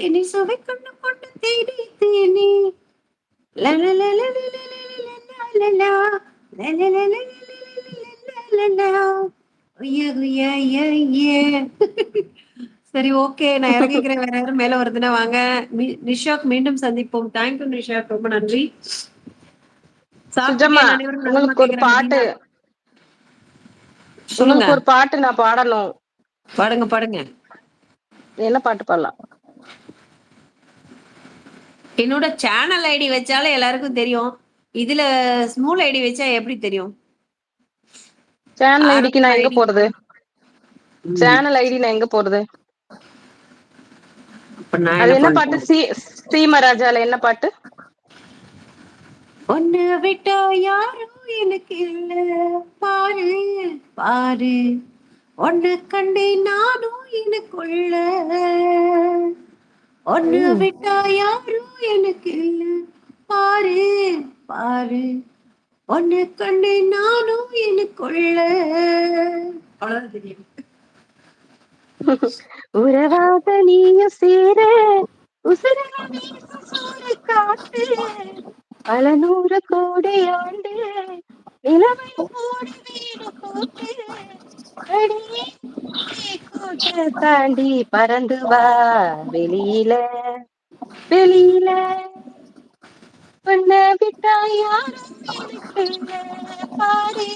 தேனி சுவை கொண்டு கொண்டு தேடி தேனி சரி ஓகே நான் இறங்கிக்கிறேன் வேற யாரும் மேல வருதுன்னா வாங்க நிஷாக் மீண்டும் சந்திப்போம் தேங்க்யூ நிஷாக் ரொம்ப நன்றி உங்களுக்கு ஒரு. பாட்டு சொல்லுங்க உங்களுக்கு ஒரு பாட்டு நான் பாடணும் பாடுங்க பாடுங்க என்ன பாட்டு பாடலாம் என்னோட சேனல் ஐடி வச்சாலே எல்லாருக்கும் தெரியும். இதுல ஸ்மூல் ஐடி வச்சா எப்படி தெரியும்? சேனல் ஐடிக்கு நான் எங்க. போறது? சேனல் ஐடி நான் எங்க போறது? அப்ப நான் அது என்ன என்ன பாட்டு? சி சீமராஜால என்ன பாட்டு? ஒன்னு விட்டா யாரும் எனக்கு இல்ல. பாரு பாரு. ஒன்னு கண்டே நானும் எனக்குள்ள. ஒன்னு ம். விட்டா யாரும் எனக்கு இல்ல. பாரு பாரு. ஒன்னு கண்டே நானும் எனக்குள்ள. அவ்வளவுதான் தெரியும். உறவாக நீயும் சேர சூறு காத்து பல நூறு கோடி ஆண்டு நிலவை வீடு போட்டு. கூட்ட தாண்டி பறந்து வா. வெளியில வெளியில. உன்னை விட்டா யாரும். பாரு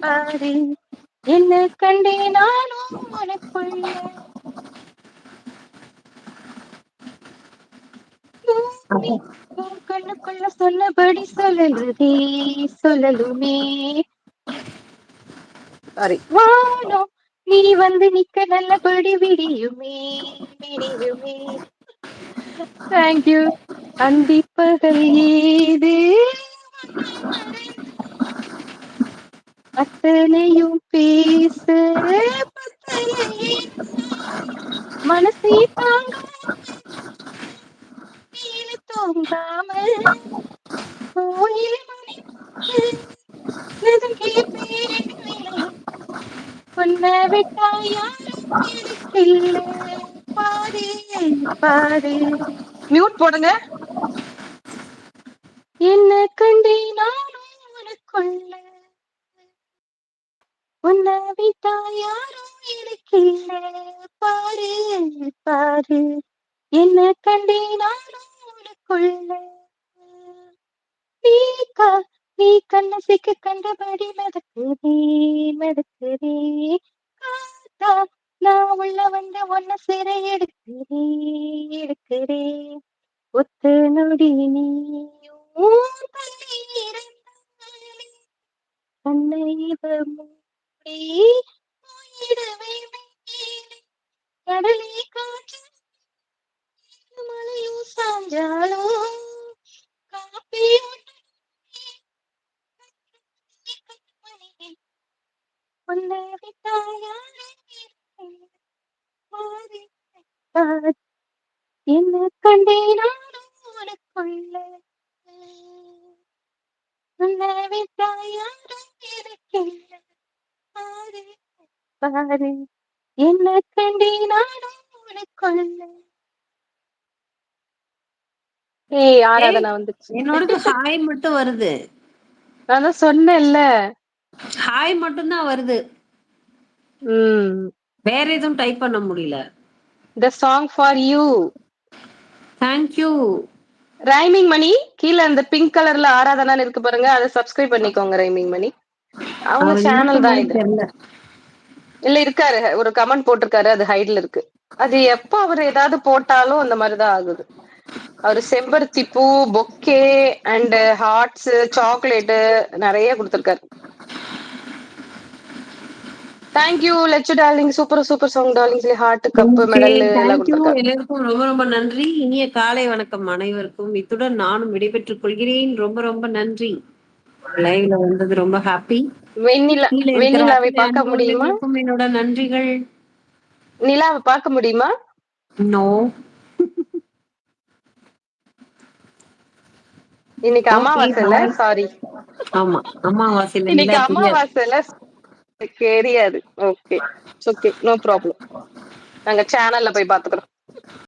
பாரு. என்ன கண்டே நானும் உனக்குள்ள. கண்ணுக்குள்ள சொன்னபடி சொல்லலுதே சொல்லலுமே. சாரி வானம் நீ வந்து நிக்க நல்லபடி விடியுமே விடியுமே. தேங்க்யூ அந்திப்பகல் ஏது அத்தனையும் பேச. மனசை தாங்க உன்னை யாரும் எனக்கு இல்ல பாரு மியூட் போடுங்க. என்ன கண்டே நானும் உனக்குள்ள. உன்னை விட்டா யாரும் எனக்கு இல்ல பாரு பாரு. என்ன கண்டே நானும் உனக்குள்ள. நீ கா நீ கண்ணசிக்கு கண்டபடி மிதக்குதே மிதக்குதே. காத்தா நான் உள்ள வந்து ஒன்ன சிறை எடுக்கிறே எடுக்கிறே. ஒத்து நொடி நீ கண்ணை மூடி கடலே காற்று மலையும் பாரு, என்ன கண்டே நானும் உனக்குள்ள. பாரு என்ன கண்டே நானும் உனக்குள்ள ஏய் ஆராதனா வந்துச்சு. என்னோடது ஹாய் மட்டும் வருது. நான் தான் சொன்னேன்ல. ஹாய் மட்டும் தான் வருது. ம். வேற எதுவும் டைப் பண்ண முடியல. The song for you thank you rhyming மணி கீழ அந்த பிங்க் கலர்ல ஆராதனான்னு இருக்கு பாருங்க அதை சப்ஸ்கிரைப் பண்ணிக்கோங்க ரைமிங் மணி அவங்க சேனல் தான் இது. இல்ல இருக்காரு. ஒரு கமெண்ட் போட்டிருக்காரு அது ஹைட்ல இருக்கு. அது எப்ப அவர் ஏதாவது போட்டாலும் அந்த மாதிரிதான் ஆகுது. அவர் செம்பருத்தி பூ பொக்கே அண்ட் ஹார்ட்ஸ் சாக்லேட் நிறைய கொடுத்திருக்காரு. Thank you Lechu darling super super song டார்லிங்ஸ்ல heart cup medal எல்லாருக்கும் ரொம்ப ரொம்ப நன்றி. இனிய காலை வணக்கம் அனைவருக்கும். இத்துடன் நானும் விடைபெற்றுக் கொள்கிறேன். ரொம்ப ரொம்ப நன்றி. லைவ்ல வந்தது ரொம்ப ஹாப்பி வெண்ணிலா வெண்ணிலாவை பார்க்க முடியுமா? என்னோட நன்றிகள். நிலாவை பார்க்க முடியுமா? நோ இன்னைக்கு bye. சாரி ஆமா அமாவாசையில இன்னைக்கு. அமாவாசைல தெரியாது. ஓகே ஓகே நோ ப்ராப்ளம் நாங்க சேனல்ல போய் பாத்துக்கிறோம்.